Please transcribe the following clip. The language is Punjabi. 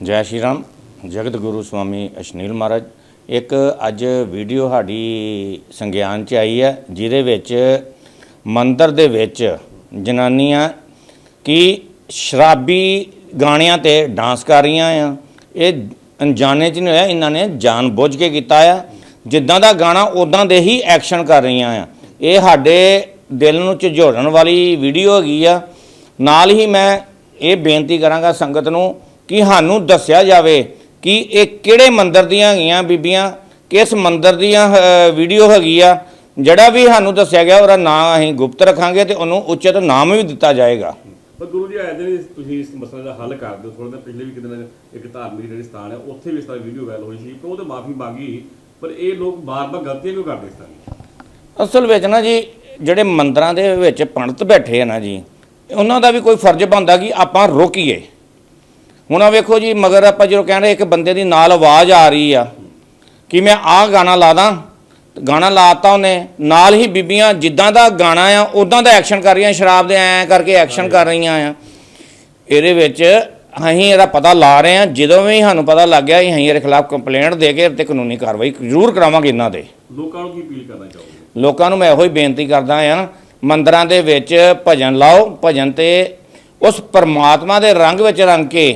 ਜੈ ਸ਼੍ਰੀ ਰਾਮ, ਜਗਤ ਗੁਰੂ ਸਵਾਮੀ ਅਸ਼ਨੀਲ ਮਹਾਰਾਜ। ਇੱਕ ਅੱਜ ਵੀਡੀਓ ਸਾਡੀ ਸੰਗਿਆਨ ਚ ਆਈ ਹੈ, ਜਿਹਦੇ ਵਿੱਚ ਮੰਦਰ ਦੇ ਵਿੱਚ ਜਨਾਨੀਆਂ ਕੀ ਸ਼ਰਾਬੀ ਗਾਣਿਆਂ ਤੇ ਡਾਂਸ ਕਰ ਰਹੀਆਂ ਆ। ਇਹ ਅਣਜਾਣੇ ਚ ਨਹੀਂ ਹੋਇਆ, ਇਹਨਾਂ ਨੇ ਜਾਣ ਬੁੱਝ ਕੇ ਕੀਤਾ ਆ। ਜਿੱਦਾਂ ਦਾ ਗਾਣਾ ਉਦਾਂ ਦੇ ਹੀ ਐਕਸ਼ਨ ਕਰ ਰਹੀਆਂ ਆ। ਇਹ ਸਾਡੇ ਦਿਲ ਨੂੰ ਝਿਜੋੜਨ ਵਾਲੀ ਵੀਡੀਓ ਹੈਗੀ ਆ। ਨਾਲ ਹੀ ਮੈਂ ਇਹ ਬੇਨਤੀ ਕਰਾਂਗਾ ਸੰਗਤ ਨੂੰ ਕਿ ਸਾਨੂੰ ਦੱਸਿਆ ਜਾਵੇ ਕਿ ਇਹ ਕਿਹੜੇ ਮੰਦਿਰ ਦੀਆਂ ਹੈਗੀਆਂ ਬੀਬੀਆਂ ਕਿਸ ਮੰਦਿਰ ਦੀਆਂ ਵੀਡੀਓ ਹੈਗੀ ਆ ਜਿਹੜਾ ਵੀ ਸਾਨੂੰ ਦੱਸਿਆ ਗਿਆ ਉਹਦਾ ਨਾਮ ਅਸੀਂ ਗੁਪਤ ਰੱਖਾਂਗੇ ਤੇ ਉਹਨੂੰ ਉਚਿਤ ਨਾਮ ਵੀ ਦਿੱਤਾ ਜਾਏਗਾ। ਪਰ ਗੁਰੂ ਜੀ ਆਏ ਦਿਨ ਤੁਸੀਂ ਇਸ ਮਸਲੇ ਦਾ ਹੱਲ ਕਰ ਦਿਓ। ਥੋੜਾ ਜਿਹਾ ਪਹਿਲੇ ਵੀ ਕਿਤੇ ਨਾ ਇੱਕ ਧਾਰਮਿਕ ਜਿਹੜੀ ਸਥਾਨ ਹੈ ਉੱਥੇ ਵੀ ਇਸ ਤਰ੍ਹਾਂ ਵੀਡੀਓ ਵਾਇਰਲ ਹੋਈ ਸੀ ਪਰ ਉਹ ਤੇ ਮਾਫੀ ਮੰਗੀ। ਪਰ ਇਹ ਲੋਕ ਬਾਰ-ਬਾਰ ਗਲਤੀਆਂ ਕਿਉਂ ਕਰਦੇ ਤਰ੍ਹਾਂ ਅਸਲ ਵਿੱਚ ਨਾ ਜੀ ਜਿਹੜੇ ਮੰਦਰਾਂ ਦੇ ਵਿੱਚ ਪੰਡਤ ਬੈਠੇ ਆ ਨਾ ਜੀ ਉਹਨਾਂ ਦਾ ਵੀ ਕੋਈ ਫਰਜ਼ ਬਣਦਾ ਕਿ ਆਪਾਂ ਰੋਕੀਏ। ਹੁਣ ਆ ਵੇਖੋ ਜੀ ਮਗਰ ਆਪਾਂ ਜਦੋਂ ਕਹਿੰਦੇ ਇੱਕ ਬੰਦੇ ਦੀ ਨਾਲ ਆਵਾਜ਼ ਆ ਰਹੀ ਆ ਕਿ ਮੈਂ ਆਹ ਗਾਣਾ ਲਾ ਦਾਂ ਗਾਣਾ ਲਾਤਾ ਉਹਨੇ ਨਾਲ ਹੀ ਬੀਬੀਆਂ ਜਿੱਦਾਂ ਦਾ ਗਾਣਾ ਆ ਉਦਾਂ ਦਾ ਐਕਸ਼ਨ ਕਰ ਰਹੀਆਂ ਸ਼ਰਾਬ ਦੇ ਐ ਕਰਕੇ ਐਕਸ਼ਨ ਕਰ ਰਹੀਆਂ ਆ। ਇਹਦੇ ਵਿੱਚ ਅਸੀਂ ਇਹਦਾ ਪਤਾ ਲਾ ਰਹੇ ਆ ਜਦੋਂ ਵੀ ਸਾਨੂੰ ਪਤਾ ਲੱਗ ਗਿਆ ਅਸੀਂ ਇਹਦੇ ਖਿਲਾਫ ਕੰਪਲੇਂਟ ਦੇ ਕੇ ਤੇ ਕਾਨੂੰਨੀ ਕਾਰਵਾਈ ਜ਼ਰੂਰ ਕਰਾਵਾਂਗੇ ਇਹਨਾਂ ਦੇ ਲੋਕਾਂ ਨੂੰ ਕੀ ਅਪੀਲ ਕਰਨਾ ਚਾਹੋਗੇ? ਲੋਕਾਂ ਨੂੰ ਮੈਂ ਇਹੋ ਹੀ ਬੇਨਤੀ ਕਰਦਾ ਹਾਂ ਮੰਦਰਾਂ ਦੇ ਵਿੱਚ ਭਜਨ ਲਾਓ ਭਜਨ ਤੇ ਉਸ ਪਰਮਾਤਮਾ ਦੇ ਰੰਗ ਵਿੱਚ ਰੰਗ ਕੇ